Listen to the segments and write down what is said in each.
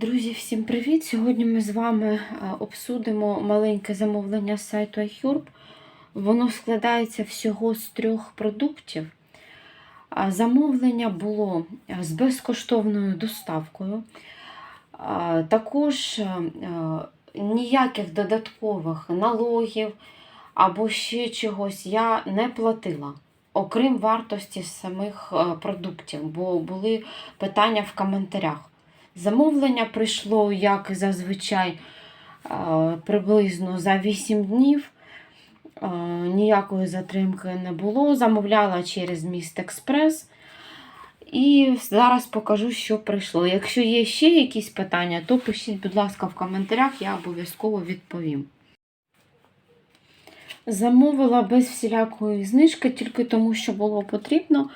Друзі, всім привіт! Сьогодні ми з вами е, обсудимо маленьке замовлення з сайту iHerb. Воно складається всього з трьох продуктів. Замовлення було е, з безкоштовною доставкою. Також е, ніяких додаткових налогів або ще чогось я не платила, окрім вартості самих продуктів, бо були питання в коментарях. Замовлення прийшло, як і зазвичай, приблизно за 8 днів. Ніякої затримки не було. Замовляла через міст Експрес. І зараз покажу, що прийшло. Якщо є ще якісь питання, то пишіть, будь ласка, в коментарях, я обов'язково відповім. Замовила без всілякої знижки, тільки тому, що було потрібно.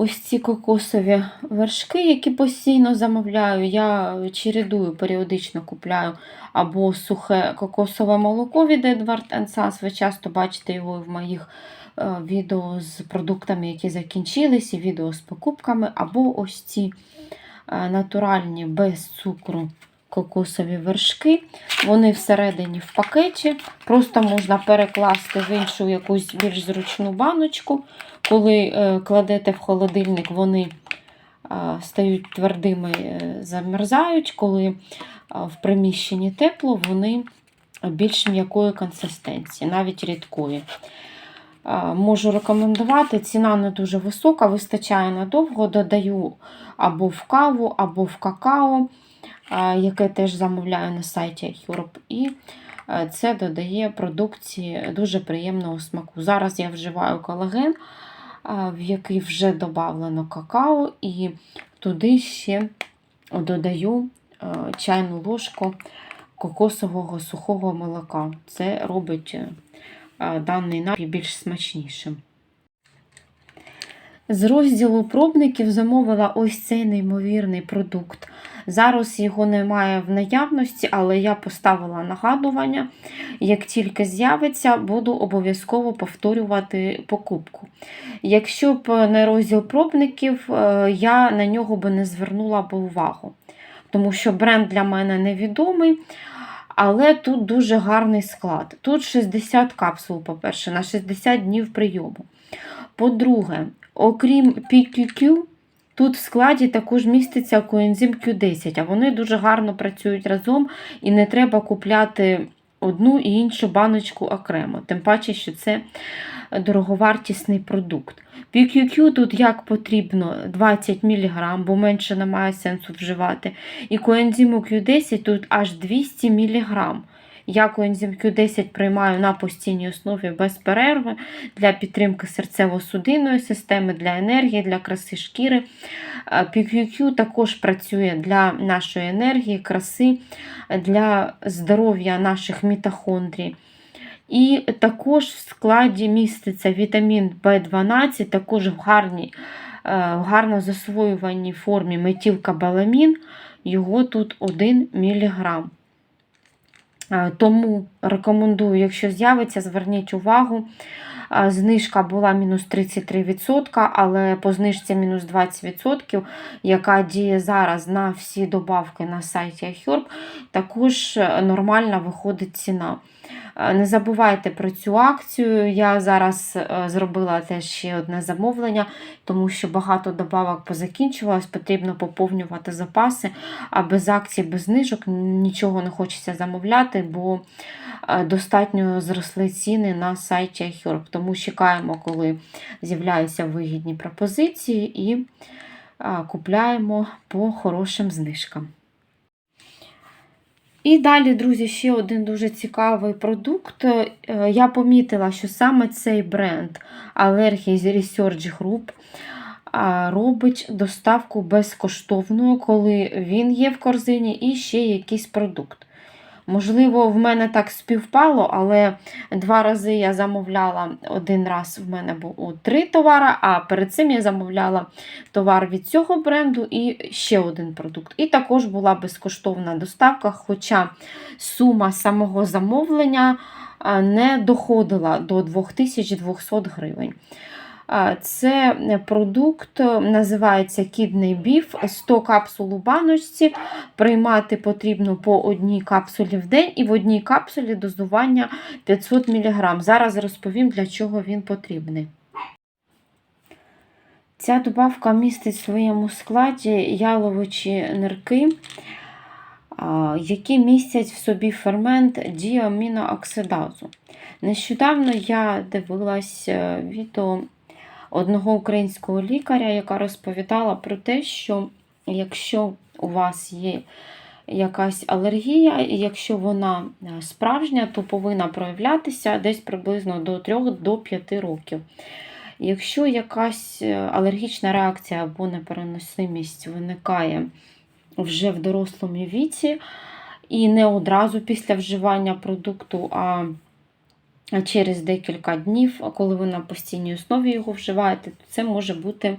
Ось ці кокосові вершки, які постійно замовляю. Я чередую, періодично купляю або сухе кокосове молоко від Edward Sons. Ви часто бачите його в моїх е, відео з продуктами, які закінчились, і відео з покупками, або ось ці е, натуральні без цукру кокосові вершки. Вони всередині в пакеті. Просто можна перекласти в іншу якусь більш зручну баночку. Коли е, кладете в холодильник, вони стають твердими, е, замерзають. Коли в приміщенні тепло, вони більш м'якої консистенції, навіть рідкої. Можу рекомендувати. Ціна не дуже висока, вистачає надовго. Додаю або в каву, або в какао, яке теж замовляю на сайті Europe. І е, це додає продукції дуже приємного смаку. Зараз я вживаю колаген, в який вже додавлено какао, і туди ще додаю чайну ложку кокосового сухого молока. Це робить е, даний напій більш смачнішим. З розділу пробників замовила ось цей неймовірний продукт. Зараз його немає в наявності, але я поставила нагадування. Як тільки з'явиться, буду обов'язково повторювати покупку. Якщо б не розділ пробників, е, я на нього би не звернула б увагу, тому що бренд для мене невідомий. Але тут дуже гарний склад. Тут 60 капсул, по-перше, на 60 днів прийому. По-друге, окрім PQQ, тут в складі також міститься коензим Q10, а вони дуже гарно працюють разом і не треба купляти одну і іншу баночку окремо. Тим паче, що це дороговартісний продукт. PQQ тут як потрібно 20 мг, бо менше немає сенсу вживати. І коензиму Q10 тут аж 200 мг. Я коензим Q10 приймаю на постійній основі без перерви для підтримки серцево-судинної системи, для енергії, для краси шкіри. PQQ також працює для нашої енергії, краси, для здоров'я наших мітохондрій. І також в складі міститься вітамін В12, також в гарній, е, в гарно засвоюваній формі метілкобаламін, його тут 1 мг. Е, Тому рекомендую, якщо з'явиться, зверніть увагу. Е, Знижка була мінус 33%, але по знижці мінус 20%, яка діє зараз на всі добавки на сайті iHerb, також е, нормальна виходить ціна. Е, Не забувайте про цю акцію. Я зараз е, зробила теж ще одне замовлення, тому що багато добавок позакінчувалось, потрібно поповнювати запаси, а без акцій, без знижок нічого не хочеться замовляти, бо е, достатньо зросли ціни на сайті iHerb. Тому чекаємо, коли з'являються вигідні пропозиції, і купляємо по хорошим знижкам. І далі, друзі, ще один дуже цікавий продукт. Е, Я помітила, що саме цей бренд Allergies Research Group робить доставку безкоштовною, коли він є в корзині, і ще якийсь продукт. Можливо, в мене так співпало, але два рази я замовляла один раз в мене було три товари, а перед цим я замовляла товар від цього бренду і ще один продукт. І також була безкоштовна доставка, хоча сума самого замовлення не доходила до 2200 гривень. Це продукт, е, називається Кідний біф, 100 капсул у баночці. Приймати потрібно по одній капсулі в день і в одній капсулі дозування 500 мг. Зараз розповім, для чого він потрібний. Ця добавка містить в своєму складі яловичі нирки, які містять в собі фермент діамінооксидазу. Нещодавно я дивилась е, відео одного українського лікаря, яка розповідала про те, що якщо у вас є якась алергія, і якщо вона е, справжня, то повинна проявлятися десь приблизно до 3-5 років. Якщо якась е, алергічна реакція або непереносимість виникає вже в дорослому віці, і не одразу після вживання продукту, а через декілька днів, коли ви на постійній основі його вживаєте, то це може бути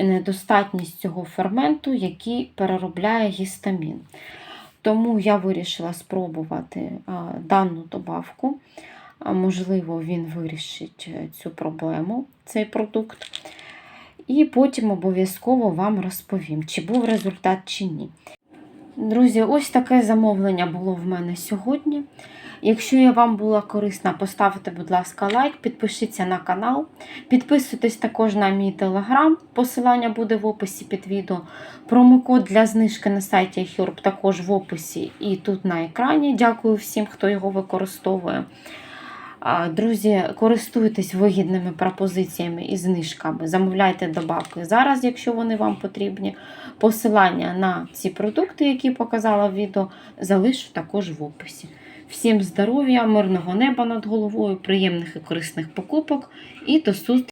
недостатність цього ферменту, який переробляє гістамін. Тому я вирішила спробувати дану добавку. Можливо, він вирішить е, цю проблему, цей продукт. І потім обов'язково вам розповім, чи був результат, чи ні. Друзі, ось таке замовлення було в мене сьогодні. Якщо я вам була корисна, поставте, будь ласка, лайк, підпишіться на канал. Підписуйтесь також на мій телеграм. Посилання буде в описі під відео. Промокод для знижки на сайті iHerb також в описі і тут на екрані. Дякую всім, хто його використовує. Друзі, користуйтесь вигідними пропозиціями і знижками. Замовляйте добавки зараз, якщо вони вам потрібні. Посилання на ці продукти, які показала в відео, залишу також в описі. Всім здоров'я, мирного неба над головою, приємних і корисних покупок і до зустрічі!